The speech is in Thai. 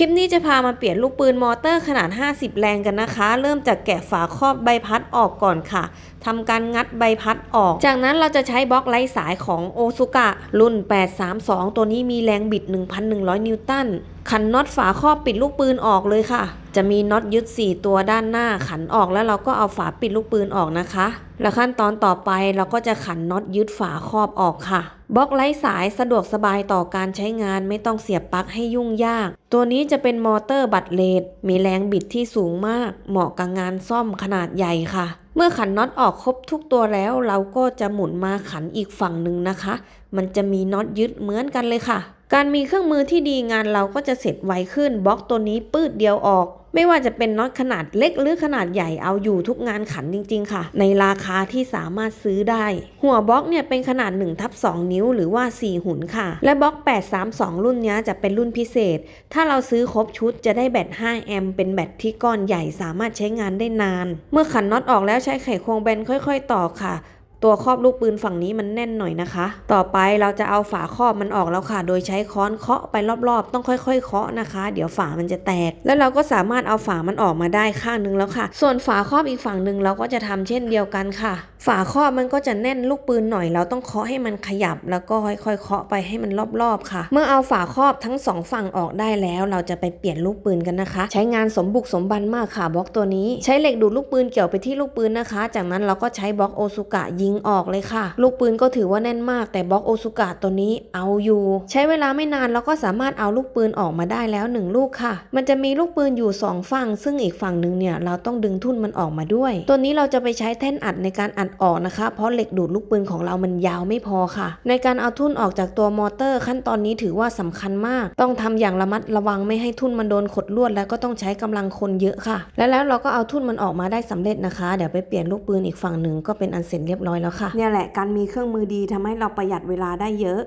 คลิปนี้จะพามาเปลี่ยนลูกปืนมอเตอร์ขนาด 50 แรงกันนะคะ เริ่มจากแกะฝาครอบใบพัดออกก่อนค่ะทำการงัดใบพัดออก จากนั้นเราจะใช้บล็อกไร้สายของโอซุกะรุ่น 832 ตัวนี้มีแรงบิด 1,100 นิวตัน ขันน็อตฝาครอบปิดลูกปืนออกเลยค่ะ จะมีน็อตยึด 4 ตัวด้านหน้าขันออกแล้วเราก็เอาฝาปิดลูกปืนออกนะคะ แล้วขั้นตอนต่อไปเราก็จะขันน็อตยึดฝาครอบออกค่ะบล็อกไร้สายสะดวกสบายต่อการใช้งานไม่ต้องเสียบปลั๊กให้ยุ่งยาก ตัวนี้จะเป็นมอเตอร์บัตเลดมีแรงบิดที่สูงมาก เหมาะกับงานซ่อมขนาดใหญ่ค่ะ เมื่อขันน็อตออกครบทุกตัวแล้ว เราก็จะหมุนมาขันอีกฝั่งหนึ่งนะคะ มันจะมีน็อตยึดเหมือนกันเลยค่ะ การมีเครื่องมือที่ดีงานเราก็จะเสร็จไวขึ้นบล็อกตัวนี้ปืดเดียวออก ไม่ว่าจะเป็นน็อตขนาดเล็กหรือขนาดใหญ่เอาอยู่ทุกงานขันจริง ๆ ค่ะ ในราคาที่สามารถซื้อได้ หัวบล็อกเนี่ยเป็นขนาด1ทับ2นิ้วหรือว่า 4 หุ่นค่ะ และบล็อก 832 รุ่นนี้จะเป็นรุ่นพิเศษ ถ้าเราซื้อครบชุดจะได้แบต5แอมป์เป็นแบตที่ก้อนใหญ่สามารถใช้งานได้นาน เมื่อขันน็อตออกแล้วใช้ไขควงแบนค่อย ๆ ต่อค่ะ ตัวครอบลูกปืนฝั่งนี้มันแน่นหน่อยนะคะ ต่อไปเราจะเอาฝาครอบมันออกแล้วค่ะ โดยใช้ค้อนเคาะไปรอบๆ ต้องค่อยๆเคาะนะคะ เดี๋ยวฝามันจะแตก แล้วเราก็สามารถเอาฝามันออกมาได้ข้างนึงแล้วค่ะ ส่วนฝาครอบอีกฝั่งหนึ่งเราก็จะทำเช่นเดียวกันค่ะฝาครอบมันก็จะแน่นลูกปืนหน่อย เราต้องเคาะให้มันขยับ แล้วก็ค่อยๆเคาะไปให้มันรอบๆค่ะ เมื่อเอาฝาครอบทั้งสองฝั่งออกได้แล้ว เราจะไปเปลี่ยนลูกปืนกันนะคะ ใช้งานสมบุกสมบันมากค่ะบล็อกตัวนี้ ใช้เหล็กดูดลูกปืนเกี่ยวไปที่ลูกปืนนะคะ จากนั้นเราก็ใช้บล็อกโอซุกะยิงออกเลยค่ะ ลูกปืนก็ถือว่าแน่นมาก แต่บล็อกโอซุกะตัวนี้เอาอยู่ ใช้เวลาไม่นานเราก็สามารถเอาลูกปืนออกมาได้แล้วหนึ่งลูกค่ะ มันจะมีลูกปืนอยู่สองฝั่ง ซึ่งอีกฝั่งหนึ่งเนี่ยเราต้องดึงทุ่นมันออกมาด้วย ตัวนี้เราจะไปใช้แท่นอัดในการอัดออกนะคะ เพราะเหล็กดูดลูกปืนของเรามันยาวไม่พอค่ะ ในการเอาทุ่นออกจากตัวมอเตอร์ ขั้นตอนนี้ถือว่าสำคัญมาก ต้องทำอย่างระมัดระวังไม่ให้ทุ่นมันโดนขดลวด แล้วก็ต้องใช้กำลังคนเยอะค่ะ และแล้วเราก็เอาทุ่นมันออกมาได้สำเร็จนะคะ เดี๋ยวไปเปลี่ยนลูกปืนอีกฝั่งหนึ่งก็เป็นอันเสร็จเรียบร้อยแล้วค่ะเนี่ยแหละการมีเครื่องมือดีทำให้เราประหยัดเวลาได้เยอะ